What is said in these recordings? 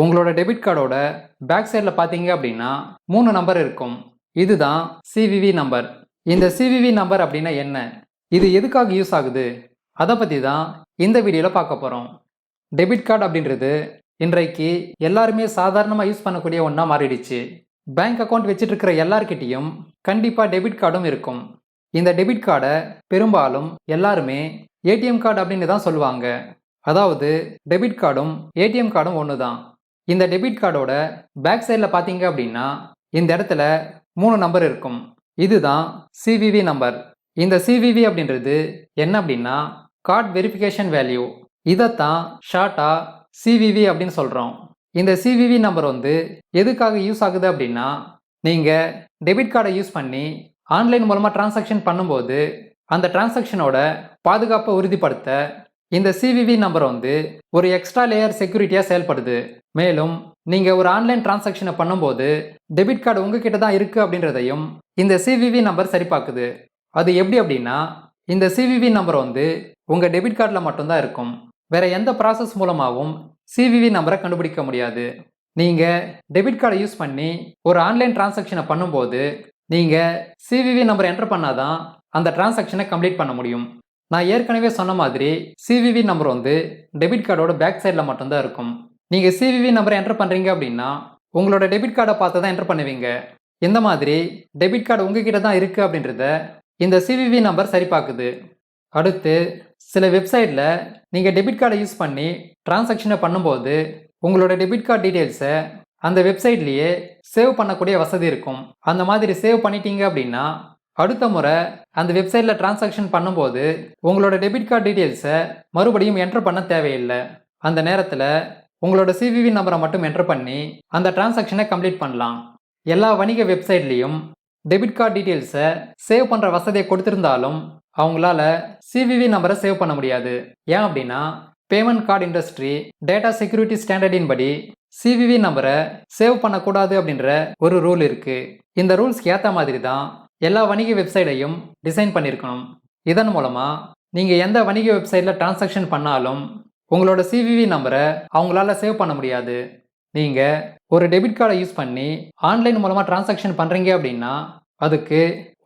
உங்களோட டெபிட் கார்டோட பேக் சைடில் பார்த்தீங்க அப்படின்னா மூணு நம்பர் இருக்கும். இதுதான் சிவிவி நம்பர் இந்த சிவிவி நம்பர் அப்படின்னா என்ன? இது எதுக்காக யூஸ் ஆகுது? அதை பற்றி தான் இந்த வீடியோவில் பார்க்க போகிறோம் டெபிட் கார்டு அப்படின்றது இன்றைக்கு எல்லாருமே சாதாரணமாக யூஸ் பண்ணக்கூடிய ஒன்றா மாறிடுச்சு. பேங்க் அக்கௌண்ட் வச்சுட்டு இருக்கிற எல்லார்கிட்டேயும் கண்டிப்பாக டெபிட் கார்டும் இருக்கும். இந்த டெபிட் கார்டை பெரும்பாலும் எல்லாருமே ஏடிஎம் கார்டு அப்படின்னு தான் சொல்லுவாங்க. அதாவது டெபிட் கார்டும் ஏடிஎம் கார்டும் ஒன்று தான் இந்த டெபிட் கார்டோட பேக் சைடில் பார்த்தீங்க அப்படின்னா இந்த இடத்துல மூணு நம்பர் இருக்கும். இதுதான் சிவிவி நம்பர் இந்த சிவிவி அப்படின்றது என்ன அப்படின்னா கார்ட் வெரிஃபிகேஷன் வேல்யூ இதைத்தான் ஷார்ட்டாக சிவிவி அப்படின்னு சொல்கிறோம் இந்த சிவிவி நம்பர் வந்து எதுக்காக யூஸ் ஆகுது அப்படின்னா நீங்கள் டெபிட் கார்டை யூஸ் பண்ணி ஆன்லைன் மூலமாக டிரான்சாக்ஷன் பண்ணும்போது அந்த டிரான்சாக்ஷனோட பாதுகாப்பை உறுதிப்படுத்த இந்த சிவிவி நம்பர் வந்து ஒரு எக்ஸ்ட்ரா லேயர் செக்யூரிட்டியாக செயல்படுது. மேலும் நீங்கள் ஒரு ஆன்லைன் டிரான்சாக்ஷனை பண்ணும்போது டெபிட் கார்டு உங்ககிட்ட தான் இருக்குது அப்படின்றதையும் இந்த சிவிவி நம்பர் சரிபார்க்குது அது எப்படி அப்படின்னா இந்த சிவிவி நம்பர் வந்து உங்கள் டெபிட் கார்டில் மட்டும்தான் இருக்கும். வேற எந்த ப்ராசஸ் மூலமாகவும் சிவிவி நம்பரை கண்டுபிடிக்க முடியாது. நீங்கள் டெபிட் கார்டை யூஸ் பண்ணி ஒரு ஆன்லைன் டிரான்சாக்ஷனை பண்ணும்போது நீங்கள் சிவிவி நம்பர் என்டர் பண்ணாதான் அந்த டிரான்சாக்ஷனை கம்ப்ளீட் பண்ண முடியும். நான் ஏற்கனவே சொன்ன மாதிரி சிவிவி நம்பர் வந்து டெபிட் கார்டோட பேக் சைடில் மட்டும்தான் இருக்கும். நீங்கள் சிவிவி நம்பரை என்டர் பண்ணுறீங்க அப்படின்னா உங்களோட டெபிட் கார்டை பார்த்து தான் என்டர் பண்ணுவீங்க. இந்த மாதிரி டெபிட் கார்டு உங்ககிட்ட தான் இருக்குது அப்படின்றத இந்த சிவிவி நம்பர் சரிபார்க்குது அடுத்து சில வெப்சைட்டில் நீங்கள் டெபிட் கார்டை யூஸ் பண்ணி டிரான்சாக்ஷனை பண்ணும்போது உங்களோட டெபிட் கார்டு டீட்டெயில்ஸை அந்த வெப்சைட்லேயே சேவ் பண்ணக்கூடிய வசதி இருக்கும். அந்த மாதிரி சேவ் பண்ணிட்டீங்க அப்படின்னா அடுத்த முறை அந்த வெப்சைட்டில் டிரான்சாக்ஷன் பண்ணும்போது உங்களோட டெபிட் கார்டு டீட்டெயில்ஸை மறுபடியும் என்டர் பண்ண தேவையில்லை. அந்த நேரத்தில் உங்களோட சிவிவி நம்பரை மட்டும் என்டர் பண்ணி அந்த டிரான்சாக்ஷனை கம்ப்ளீட் பண்ணலாம். எல்லா வணிக வெப்சைட்லேயும் டெபிட் கார்டு டீட்டெயில்ஸை சேவ் பண்ணுற வசதியை கொடுத்துருந்தாலும் அவங்களால சிவிவி நம்பரை சேவ் பண்ண முடியாது. ஏன் அப்படின்னா payment card industry data security ஸ்டாண்டர்டின் படி சிவிவி நம்பரை சேவ் பண்ணக்கூடாது அப்படின்ற ஒரு ரூல் இருக்குது இந்த ரூல்ஸ்க்கு ஏற்ற மாதிரி தான் எல்லா வணிக வெப்சைட்டையும் டிசைன் பண்ணியிருக்கணும் இதன் மூலமாக நீங்கள் எந்த வணிக வெப்சைட்டில் டிரான்சாக்ஷன் பண்ணாலும் உங்களோட சிவிவி நம்பரை அவங்களால சேவ் பண்ண முடியாது. நீங்கள் ஒரு டெபிட் கார்டை யூஸ் பண்ணி ஆன்லைன் மூலமாக டிரான்சாக்ஷன் பண்ணுறீங்க அப்படின்னா அதுக்கு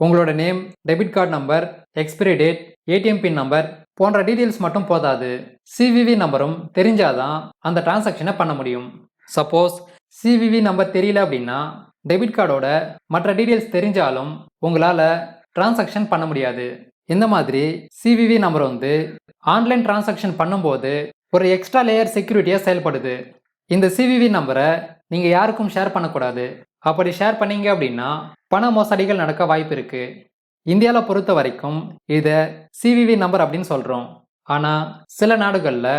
உங்களோட name debit card number expiry date ATM pin number போன்ற டீட்டெயில்ஸ் மட்டும் போதாது. சிவிவி நம்பரும் தெரிஞ்சாதான் அந்த டிரான்சாக்ஷனை பண்ண முடியும். சப்போஸ் சிவிவி நம்பர் தெரியல அப்படின்னா டெபிட் கார்டோட மற்ற டீட்டெயில்ஸ் தெரிஞ்சாலும் உங்களால் டிரான்சாக்ஷன் பண்ண முடியாது. இந்த மாதிரி சிவிவி நம்பர் வந்து ஆன்லைன் டிரான்சாக்ஷன் பண்ணும்போது ஒரு எக்ஸ்ட்ரா லேயர் செக்யூரிட்டியாக செயல்படுது. இந்த சிவிவி நம்பரை நீங்கள் யாருக்கும் ஷேர் பண்ணக்கூடாது. அப்படி ஷேர் பண்ணீங்க அப்படின்னா பண மோசடிகள் நடக்க வாய்ப்பு இருக்கு. இந்தியாவில் பொறுத்த வரைக்கும் இதை சிவிவி நம்பர் அப்படின்னு சொல்கிறோம் ஆனால் சில நாடுகளில்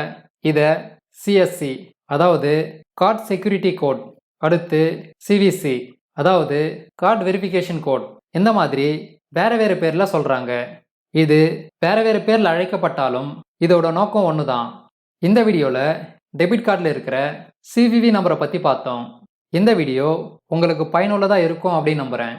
இதை சிஎஸ்சி அதாவது கார்ட் செக்யூரிட்டி கோட் அடுத்து சிவிசி அதாவது கார்டு வெரிஃபிகேஷன் கோட் இந்த மாதிரி வேற வேறு பேரில் சொல்கிறாங்க இது வேற வேறு பேரில் அழைக்கப்பட்டாலும் இதோட நோக்கம் ஒன்று தான் இந்த வீடியோவில் டெபிட் கார்டில் இருக்கிற சிவிவி நம்பரை பற்றி பார்த்தோம். இந்த வீடியோ உங்களுக்கு பயனுள்ளதாக இருக்கும் அப்படின்னு நம்புகிறேன்